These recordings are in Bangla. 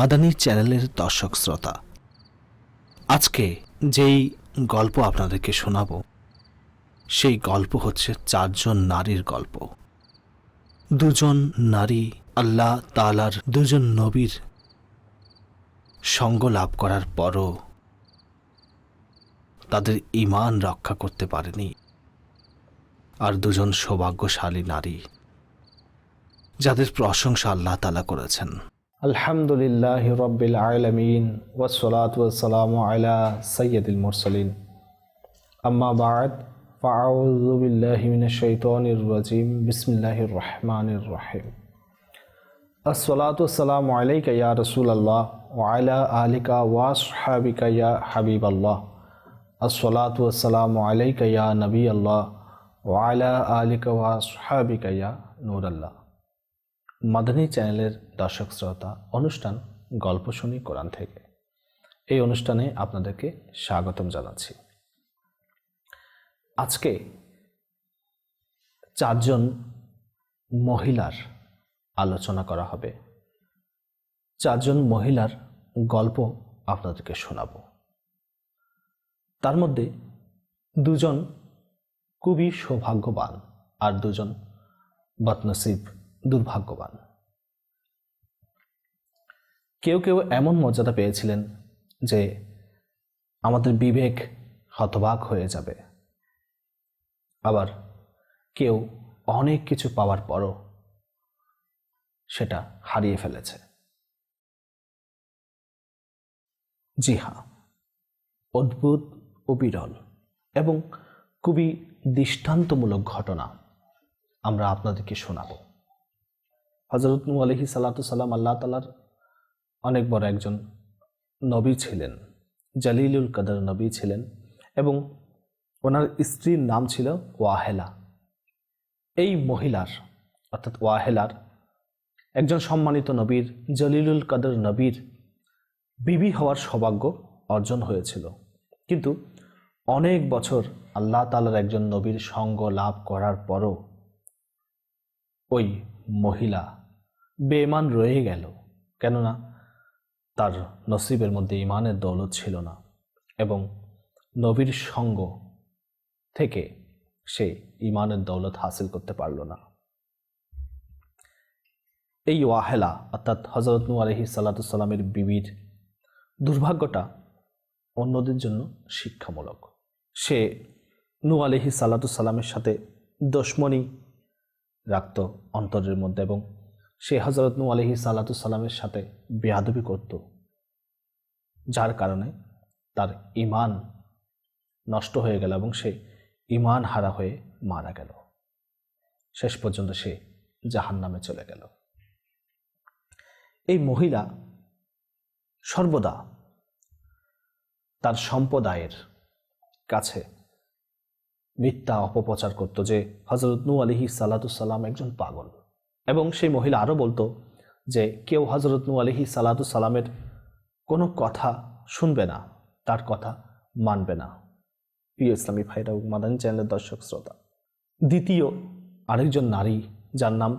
মাদানী চ্যানেলের দর্শক শ্রোতা। আজকে যেই গল্প আপনাদেরকে শোনাব, সেই গল্প হচ্ছে চারজন নারীর গল্প। দুজন নারী আল্লাহ তালার দুজন নবীর সঙ্গ লাভ করার পরও তাদের ইমান রক্ষা করতে পারেনি। আর দুজন সৌভাগ্যশালী নারী, যাদের প্রশংসা আল্লাহ তালা করেছেন। আলহামদুলিল্লাহ রব্বিল আলমিন ওসলাত ওসালাম আলা সৈয়দুল মুরসলিন। আম্মা বাদ ফাউজুবিল্লাহিমিনশৈতনিরজিম বিসমিল্লাহির রহমানির রহিম। আসসালাত ওসালাম আলাইকা ইয়া রসুল আল্লাহ আলা আলিকা ওয়াস হাবিকা ইয়া হাবিব আল্লাহ আসসালাত ওসালাম আলাইকা ইয়া নবী আল্লাহ আলা আলিকা ওয়াস হাবিকা নূর আল্লাহ। মাদানী চ্যানেলের দর্শক শ্রোতা, অনুষ্ঠান গল্প শুনি কোরআন থেকে। এই অনুষ্ঠানে আপনাদেরকে স্বাগতম জানাচ্ছি। আজকে চারজন মহিলার আলোচনা করা হবে। চারজন মহিলার গল্প আপনাদেরকে শোনাব। তার মধ্যে দুজন খুবই সৌভাগ্যবান আর দুজন বদনসিব দুর্ভাগ্যবান। কেউ কেউ এমন মর্যাদা পেয়েছিলেন যে আমাদের বিবেক হতবাক হয়ে যাবে। আবার কেউ অনেক কিছু পাওয়ার পরও সেটা হারিয়ে ফেলেছে। জি হ্যাঁ অদ্ভুত ও বিরল এবং খুবই দৃষ্টান্তমূলক ঘটনা আমরা আপনাদেরকে শোনাবো। হজরত নু আলহি সাল্লাম আল্লাহ তালার অনেক বড় একজন নবী ছিলেন, জালিলুল কাদার নবী ছিলেন এবং ওনার স্ত্রীর নাম ছিল ওয়াহেলা। এই মহিলার, অর্থাৎ ওয়াহেলার একজন সম্মানিত নবীর, জলিলুল কাদের নবীর বিবি হওয়ার সৌভাগ্য অর্জন হয়েছিল। কিন্তু অনেক বছর আল্লাহ তালার একজন নবীর সঙ্গ লাভ করার পরও ওই মহিলা বেমান রয়ে গেল, কেননা তার নসিবের মধ্যে ইমানের দৌলত ছিল না এবং নবীর সঙ্গ থেকে সে ইমানের দৌলত হাসিল করতে পারল না। এই ওয়াহেলা, অর্থাৎ হজরত নু আলহি সাল্লাতুসাল্লামের বিবির দুর্ভাগ্যটা অন্যদের জন্য শিক্ষামূলক। সে নু আলহি সাল্লাতুসাল্লামের সাথে দশমণি রাখত অন্তরের মধ্যে এবং সে হজরত নু আলহি সাল্লাতুসাল্লামের সাথে বেয়াদবি করত, যার কারণে তার ইমান নষ্ট হয়ে গেল এবং সে ইমান হারা হয়ে মারা গেল। শেষ পর্যন্ত সে জাহান নামে চলে গেল। এই মহিলা সর্বদা তার সম্প্রদায়ের কাছে মিথ্যা অপপ্রচার করত যে হজরত নু আলিহি সাল্লাতুসাল্লাম একজন পাগল। এবং সেই মহিলা আরও বলতো যে, কেউ হজরত নু আলিহি সালামের কোনো কথা শুনবে না, তার কথা মানবে না। প্রিয় ইসলামী ভাইরা মাদানী চ্যানেলের দর্শক শ্রোতা, দ্বিতীয় আরেকজন নারী যার নাম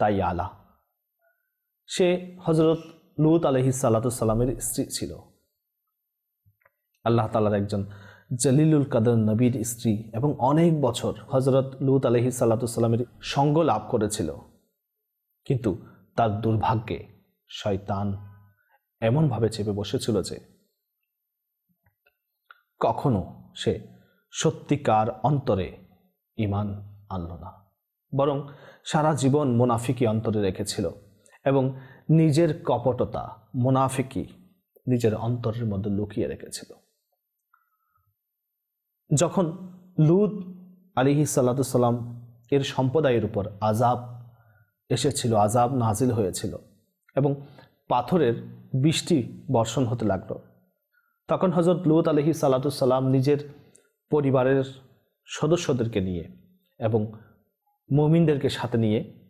তাই আলা সে হজরত লুত আলহি সাল্লাতুসাল্লামের স্ত্রী ছিল। আল্লাহ তালার একজন জলিলুল কাদের নবীর স্ত্রী এবং অনেক বছর হজরত লুত আলহি সাল্লাতুসাল্লামের সঙ্গ লাভ করেছিল। কিন্তু তার দুর্ভাগ্যে শয়তান এমনভাবে চেপে বসেছিল যে কখনো সে সত্যিকার অন্তরে ইমান আনল না। বরং সারা জীবন মোনাফিকি অন্তরে রেখেছিল এবং নিজের কপটতা মোনাফিকি নিজের অন্তরের মধ্যে লুকিয়ে রেখেছিল। যখন লুদ আলিহি সাল্লাতুসাল্লাম এর সম্প্রদায়ের উপর আজাব এসেছিল আজাব নাজিল হয়েছিল এবং পাথরের বৃষ্টি বর্ষণ হতে লাগল। তখন হজরত লুত আলহি সাল্লাতুসাল্লাম নিজের পরিবারের সদস্যদেরকে নিয়ে এবং মুমিনদেরকে সাথে নিয়ে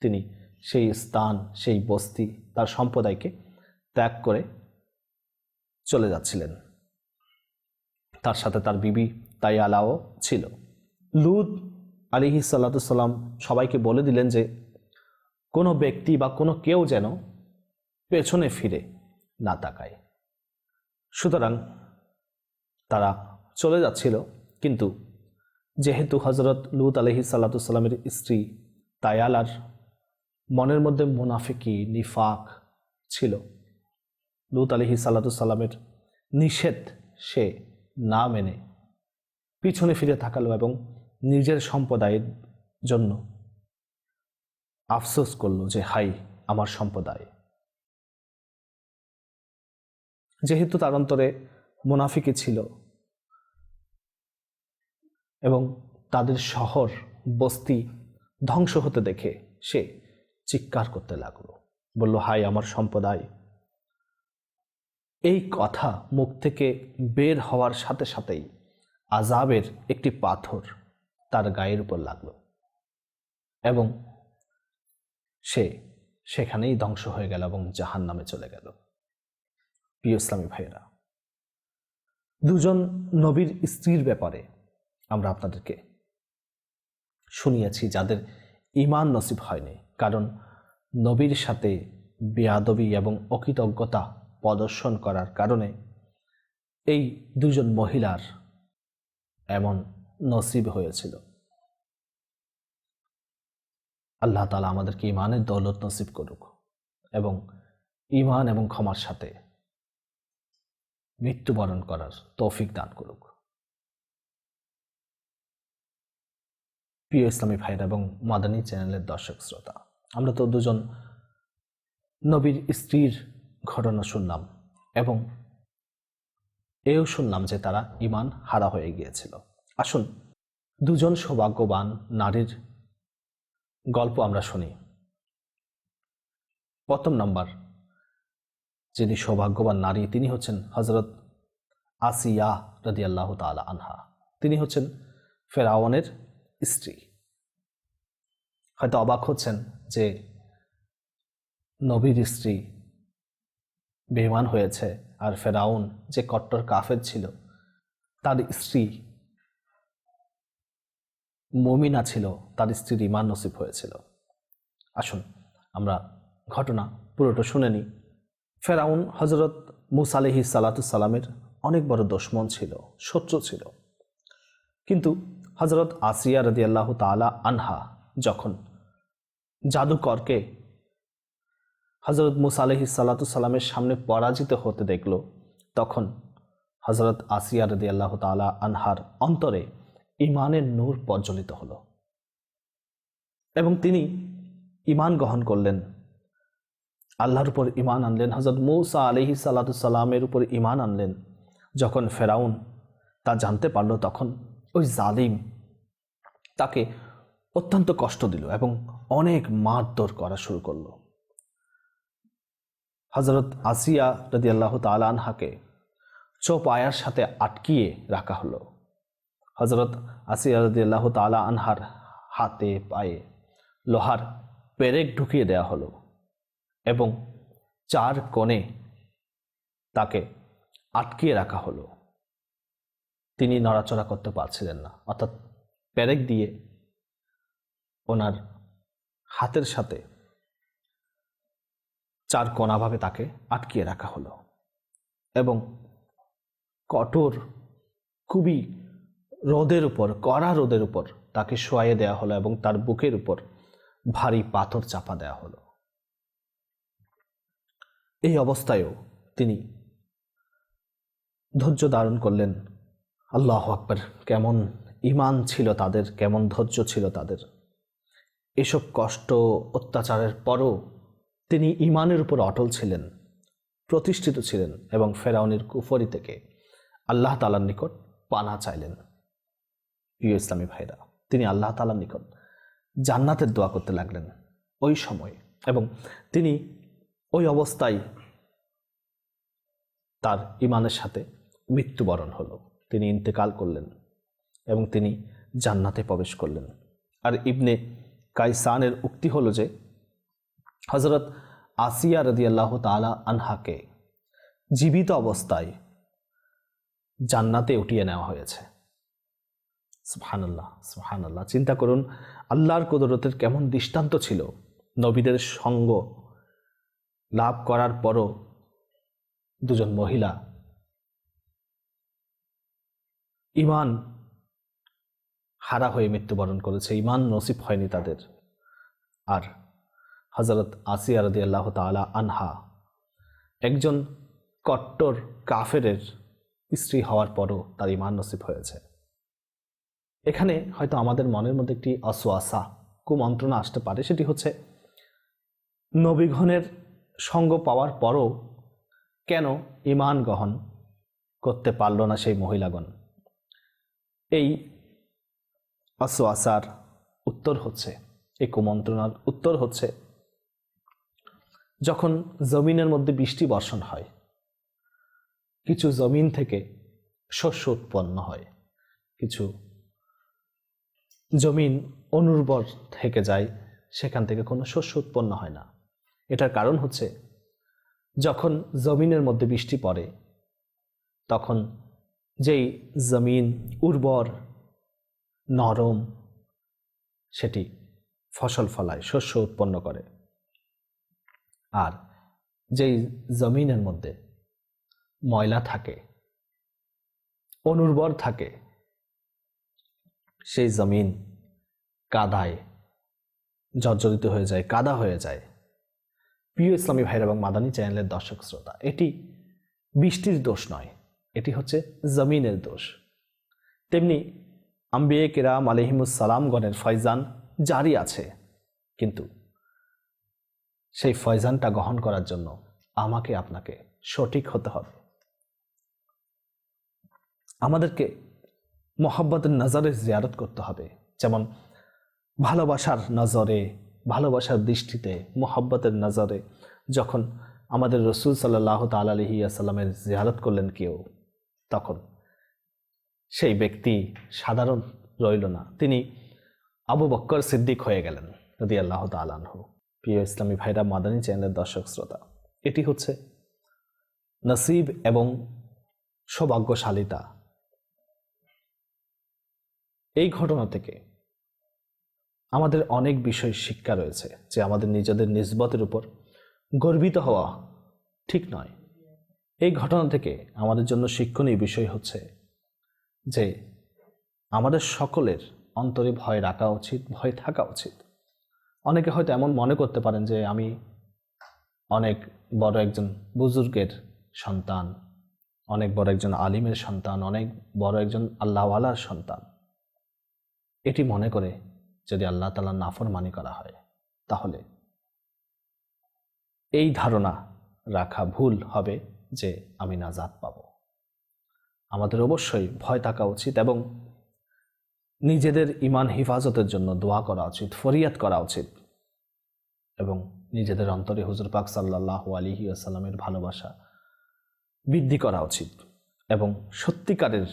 তিনি সেই স্থান, সেই বস্তি, তার সম্প্রদায়কে ত্যাগ করে চলে যাচ্ছিলেন। তার সাথে তার বিবি তাই আলাও ছিল। লুত আলিহি সাল্লাতুসাল্লাম সবাইকে বলে দিলেন যে কোনো ব্যক্তি বা কোনো কেউ যেন পেছনে ফিরে না তাকায়। সুতরাং তারা চলে যাচ্ছিল, কিন্তু যেহেতু হজরত লুত আলহি সাল্লাতুসাল্লামের স্ত্রী তায়ালার মনের মধ্যে মুনাফিকি, নিফাক ছিল, লুত আলহি সাল্লাতুসাল্লামের নিষেধ সে না মেনে পিছনে ফিরে থাকালো এবং নিজের সম্প্রদায়ের জন্য আফসোস করল যে, হাই, আমার সম্প্রদায়। যেহেতু তার অন্তরে মুনাফিকি ছিল এবং তাদের শহর, বস্তি ধ্বংস হতে দেখে সে চিৎকার করতে লাগল। বলল, হাই, আমার সম্প্রদায়। এই কথা মুখ থেকে বের হওয়ার সাথে সাথেই আজাবের একটি পাথর তার গায়ের উপর লাগল এবং সে সেখানেই ধ্বংস হয়ে গেল এবং জাহান নামে চলে গেল। প্রিয় ইসলামী ভাইয়েরা, দুজন নবীর স্ত্রীর ব্যাপারে আমরা আপনাদেরকে শুনিয়েছি যাদের ইমান নসিব হয়নি। কারণ নবীর সাথে বেয়াদবি এবং অকৃতজ্ঞতা প্রদর্শন করার কারণে এই দুজন মহিলার এমন নসিব হয়েছিল। আল্লাহ তালা আমাদেরকে ইমানের দৌলত নসিব করুক এবং ইমান এবং ক্ষমার সাথে মৃত্যুবরণ করার তৌফিক দান করুক। প্রিয় ইসলামী ভাইরা এবং মাদানী চ্যানেলের দর্শক শ্রোতা, আমরা তো দুজন নবীর স্ত্রীর ঘটনা শুনলাম এবং এও শুনলাম যে তারা ইমান হারা হয়ে গিয়েছিল। আসুন, দুজন সৌভাগ্যবান নারীর গল্প আমরা শুনি। প্রথম নাম্বার, যিনি সৌভাগ্যবান নারী, তিনি হচ্ছেন হজরত আসিয়া রদি আল্লাহ তালা আনহা। তিনি হচ্ছেন ফেরাওয়ানের স্ত্রী। হয়তো অবাক হচ্ছেন যে নবীর স্ত্রী বেমান হয়েছে আর ফেরাউন যে কট্টর কাফের ছিল, তার স্ত্রী মমিনা ছিল, তার স্ত্রীর ইমান নসিব হয়েছিল। আসুন, আমরা ঘটনা পুরোটা শুনে নিই। ফেরাউন হজরত মুসালেহি সালাতুসাল্লামের অনেক বড় দুশ্মন ছিল, শত্রু ছিল। কিন্তু হজরত আসিয়া রদি আল্লাহ তালা আনহা যখন জাদুকরকে হজরত মুসা আলহি সাল্লাতুসাল্লামের সামনে পরাজিত হতে দেখল, তখন হজরত আসিয়া রদি আল্লাহ তালা আনহার অন্তরে ইমানের নূর প্রজ্বলিত হল। এবং তিনি ইমান গ্রহণ করলেন। আল্লাহর উপর ইমান আনলেন। হজরত মৌসা আলহি সাল্লাতুসাল্লামের উপর ইমান আনলেন। যখন ফেরাউন তা জানতে পারল, তখন ওই জালিম তাকে অত্যন্ত কষ্ট দিল এবং অনেক মারধর করা শুরু করল। হজরত আসিয়া রদি আল্লাহ তালানহাকে চোপ আয়ার সাথে আটকিয়ে রাখা হলো। হজরত আসিয়া রদি আল্লাহ তালা আনহার হাতে পায়ে লোহার পেরেক ঢুকিয়ে দেয়া হলো এবং চার কোণে তাকে আটকিয়ে রাখা হলো। তিনি নড়াচড়া করতে পারছিলেন না, অর্থাৎ প্যারেক দিয়ে ওনার হাতের সাথে চার কোনাভাবে তাকে আটকিয়ে রাখা হলো এবং কঠোর, খুবই রোদের উপর, কড়া রোদের উপর তাকে শোয়াইয়ে দেওয়া হলো এবং তার বুকের উপর ভারী পাথর চাপা দেওয়া হলো। এই অবস্থায়ও তিনি ধৈর্য ধারণ করলেন, আল্লাহ আকবর, কেমন ইমান ছিল তাদের, কেমন ধৈর্য ছিল তাদের। এসব কষ্ট, অত্যাচারের পরও তিনি ইমানের উপর অটল ছিলেন, প্রতিষ্ঠিত ছিলেন এবং ফেরাউনের কুফরি থেকে আল্লাহ তালার নিকট পানা চাইলেন। প্রিয় ইসলামী ভাইরা, তিনি আল্লাহ তালার নিকট জান্নাতের দোয়া করতে লাগলেন ওই সময় এবং তিনি ওই অবস্থায় তার ইমানের সাথে মৃত্যুবরণ হলো। তিনি ইন্তেকাল করলেন এবং তিনি জান্নাতে প্রবেশ করলেন। আর ইবনে কাইসানের উক্তি হলো যে হজরত আসিয়া রদি আল্লাহ তালা আনহাকে জীবিত অবস্থায় জান্নাতে উঠিয়ে নেওয়া হয়েছে। সুহানাল্লাহ সুহানাল্লাহ চিন্তা করুন, আল্লাহর কুদরতের কেমন দৃষ্টান্ত ছিল। নবীদের সঙ্গ লাভ করার পরও দুজন মহিলা ইমান হারা হয়ে মৃত্যুবরণ করেছে। ইমান নসিব হয়নি তাদের। আর হজরত আসিয়া রদি আল্লাহ তালা আনহা একজন কট্টর কাফেরের স্ত্রী হওয়ার পরও তার ইমান নসিব হয়েছে। এখানে হয়তো আমাদের মনের মধ্যে একটি অসোয়াশা কুমন্ত্রণা আসতে পারে, সেটি হচ্ছে, নবীগণের সঙ্গ পাওয়ার পরও কেন ইমান গ্রহণ করতে পারল না সেই মহিলাগণ? এই অসোয়াশার উত্তর হচ্ছে, এই কুমন্ত্রণার উত্তর হচ্ছে, যখন জমিনের মধ্যে বৃষ্টি বর্ষণ হয়, কিছু জমিন থেকে শস্য উৎপন্ন হয়, কিছু জমিন অনুর্বর থেকে যায়, সেখান থেকে কোনো শস্য উৎপন্ন হয় না। এটার কারণ হচ্ছে, যখন জমিনের মধ্যে বৃষ্টি পড়ে, তখন যেই জমিন উর্বর, নরম, সেটি ফসল ফলায়, শস্য উৎপন্ন করে। আর যেই জমিনের মধ্যে ময়লা থাকে, অনুর্বর থাকে সেই জমিন কাদায় জর্জরিত হয়ে যায়, কাদা হয়ে যায়। প্রিয় ইসলামী ভাইরা এবং মাদানী চ্যানেলের দর্শক শ্রোতা, এটি বৃষ্টির দোষ নয়, এটি হচ্ছে জমিনের দোষ। তেমনি আম্বিয়ে কেরাম আলহিমুসালামগণের ফয়জান জারি আছে, কিন্তু সেই ফয়জানটা গ্রহণ করার জন্য আমাকে আপনাকে সঠিক হতে হবে। আমাদেরকে মোহাব্বতের নজরে জিয়ারত করতে হবে। যেমন, ভালোবাসার নজরে, ভালোবাসার দৃষ্টিতে মোহাব্বতের নজরে যখন আমাদের রসুল সাল্লাহ তাল আলহি আসাল্লামের জিয়ারত করলেন কেউ, তখন সেই ব্যক্তি সাধারণ রইল না। তিনি আবু বক্কর সিদ্দিক হয়ে গেলেন যদি আল্লাহ তালানহু প্রিয় ইসলামী ভাইরা, মাদানী চ্যানেলের দর্শক শ্রোতা, এটি হচ্ছে নসিব এবং সৌভাগ্যশালিতা। এই ঘটনা থেকে আমাদের অনেক বিষয় শিক্ষা রয়েছে যে আমাদের নিজেদের নিজবতের উপর গর্বিত হওয়া ঠিক নয়। এই ঘটনা থেকে আমাদের জন্য শিক্ষণীয় বিষয় হচ্ছে যে আমাদের সকলের অন্তরে ভয় রাখা উচিত, ভয় থাকা উচিত। অনেকে হয়তো এমন মনে করতে পারেন যে আমি অনেক বড় একজন বুজুর্গের সন্তান, অনেক বড় একজন আলিমের সন্তান, অনেক বড় একজন আল্লাহওয়ালার সন্তান। এটি মনে করে যদি আল্লাহ তালা নাফরমানি করা হয়, তাহলে এই ধারণা রাখা ভুল হবে যে আমি নাজাত পাব। আমাদের অবশ্যই ভয় থাকা উচিত এবং নিজেদের ইমান হিফাজতের জন্য দোয়া করা উচিত, ফরিয়াদ করা উচিত এবং নিজেদের অন্তরে হুজুর পাক সাল্লাহ আলিহি আসাল্লামের ভালোবাসা বৃদ্ধি করা উচিত এবং সত্যিকারের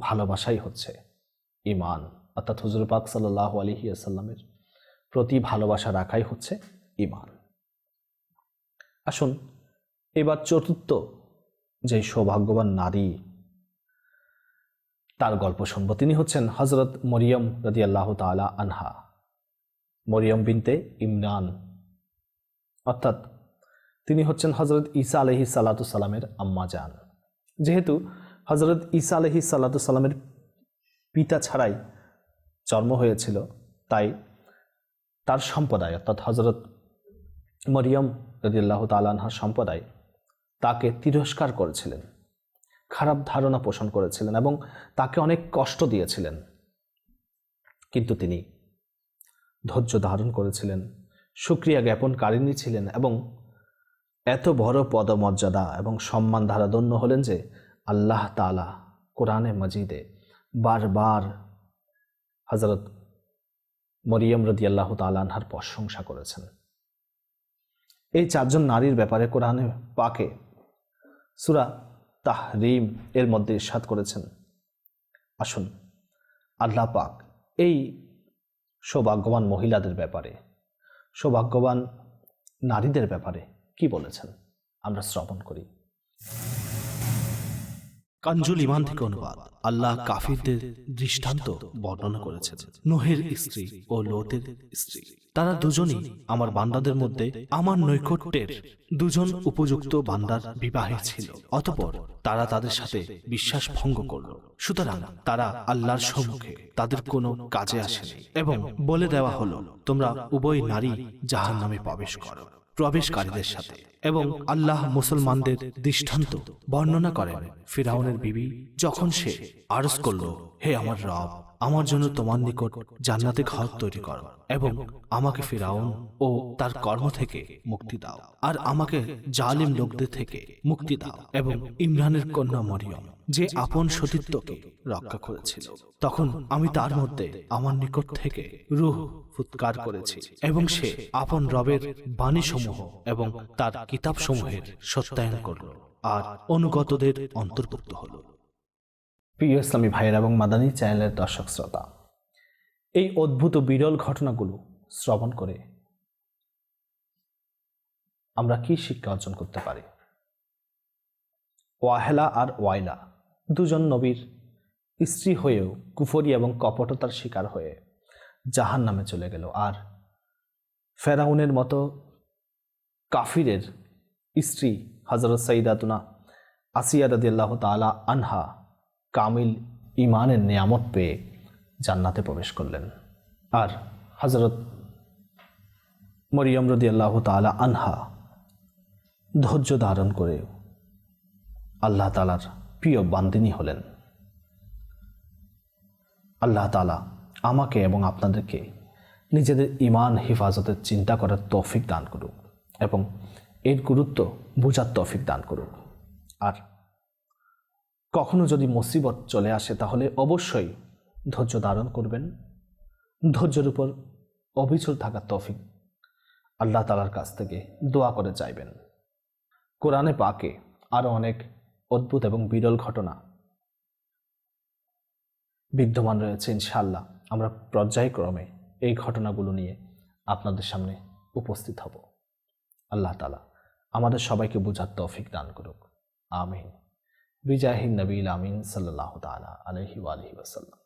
ভালোবাসাই হচ্ছে। ইমান অর্থাৎ হুজুর পাক সাল্লাহ আলিহি আসাল্লামের প্রতি ভালোবাসা রাখাই হচ্ছে ইমান আসুন, এবার চতুর্থ যে সৌভাগ্যবান নারী, তার গল্প শুনব। তিনি হচ্ছেন হজরত মরিয়ম রদি আল্লাহ তালা আনহা। মরিয়ম বিনতে ইমরান। অর্থাৎ তিনি হচ্ছেন হজরত ঈসা আলহি সাল্লাতু সাল্লামের আম্মা যান যেহেতু হজরত ঈসা আলহি সাল্লাতু সাল্লামের পিতা ছাড়াই জন্ম হয়েছিল। তাই তার সম্প্রদায়, অর্থাৎ হজরত মরিয়ম রদিয়াল্লাহ তালানহার সম্প্রদায় তাকে তিরস্কার করেছিলেন। খারাপ ধারণা পোষণ করেছিলেন এবং তাকে অনেক কষ্ট দিয়েছিলেন। কিন্তু তিনি ধৈর্য ধারণ করেছিলেন, সুক্রিয়া জ্ঞাপনকারিণী ছিলেন এবং এত বড় পদমর্যাদা এবং সম্মান ধারা ধন্য হলেন যে আল্লাহ তালা কোরআনে মজিদে বারবার হজরত মরিয়ম রদি আল্লাহ তালানহার প্রশংসা করেছেন। এই চারজন নারীর ব্যাপারে কোরআনে পাকে সুরা তাহরিম এর মধ্যে ইস্বাদ করেছেন। আসুন, আল্লাহ পাক এই সৌভাগ্যবান মহিলাদের ব্যাপারে, সৌভাগ্যবান নারীদের ব্যাপারে কি বলেছেন? আমরা শ্রবণ করি। কাঞ্জুল ইমান থেকে অনুবাদ। আল্লাহ কাফিরদের দৃষ্টান্ত বর্ণনা করেছেন। নোহের স্ত্রী ও লোতের স্ত্রী। তারা দুজনই আমার বান্দাদের মধ্যে আমার নৈকট্যের দুজন উপযুক্ত বান্দার বিবাহে ছিল। অতপর তারা তাদের সাথে বিশ্বাস ভঙ্গ করল। সুতরাং তারা আল্লাহর সম্মুখে তাদের কোনো কাজে আসেনি এবং বলে দেওয়া হলো, তোমরা উভয় নারী জাহান নামে প্রবেশ করো। প্রবেশকারীদের সাথে এবং আল্লাহ মুসলমানদের দৃষ্টান্ত বর্ণনা করেন। ফিরাউনের বিবি যখন সে আরজ করল, হে আমার রব আমার জন্য তোমার নিকট জান্নাতে ঘর তৈরি করো এবং আমাকে ফিরাউন ও তার কর্ম থেকে মুক্তি দাও। আর আমাকে জালিম লোকদের থেকে মুক্তি দাও এবং ইমরানের কন্যা মরিয়ম, যে আপন সতীত্বকে রক্ষা করেছিল। তখন আমি তার মধ্যে আমার নিকট থেকে রুহ ফুৎকার করেছি এবং সে আপন রবের বাণীসমূহ এবং তার কিতাবসমূহের সত্যায়ন করল। আর অনুগতদের অন্তর্ভুক্ত হল। প্রিয় ইসলামী ভাইয়ের এবং মাদানী চ্যানেলের দর্শক শ্রোতা, এই অদ্ভুত বিরল ঘটনাগুলো শ্রবণ করে আমরা কি শিক্ষা অর্জন করতে পারি? ওয়াহেলা আর ওয়াইলা, দুজন নবীর স্ত্রী হয়েও কুফরি এবং কপটতার শিকার হয়ে জাহান নামে চলে গেল। আর ফেরাউনের মতো কাফিরের স্ত্রী হজরত সঈদাতুনা আসিয়া রাদিয়াল্লাহু তাআলা আনহা কামিল ইমানের নিয়ামত পেয়ে জান্নাতে প্রবেশ করলেন। আর হজরত মরিয়ম রদি আল্লাহ তাআলা আনহা ধৈর্য ধারণ করে আল্লাহ তালার প্রিয় বান্দিনী হলেন। আল্লাহ তালা আমাকে এবং আপনাদেরকে নিজেদের ইমান হেফাজতের চিন্তা করার তৌফিক দান করুক এবং এর গুরুত্ব বোঝার তৌফিক দান করুক। আর কখনো যদি মুসিবত চলে আসে তাহলে অবশ্যই ধৈর্য ধারণ করবেন। ধৈর্যের উপর অবিচল থাকার তফিক আল্লাহ তালার কাছ থেকে দোয়া করে চাইবেন। কোরআনে পাকে আরও অনেক অদ্ভুত এবং বিরল ঘটনা বিদ্যমান রয়েছে ইনশাআল্লাহ। আমরা পর্যায়ক্রমে এই ঘটনাগুলো নিয়ে আপনাদের সামনে উপস্থিত হব। আল্লাহ তালা আমাদের সবাইকে বোঝার তৌফিক দান করুক। আমিন। বিজাহিন নবীল আমিন সাল্লাহ তালা আলহি আলহি ওসাল্লাম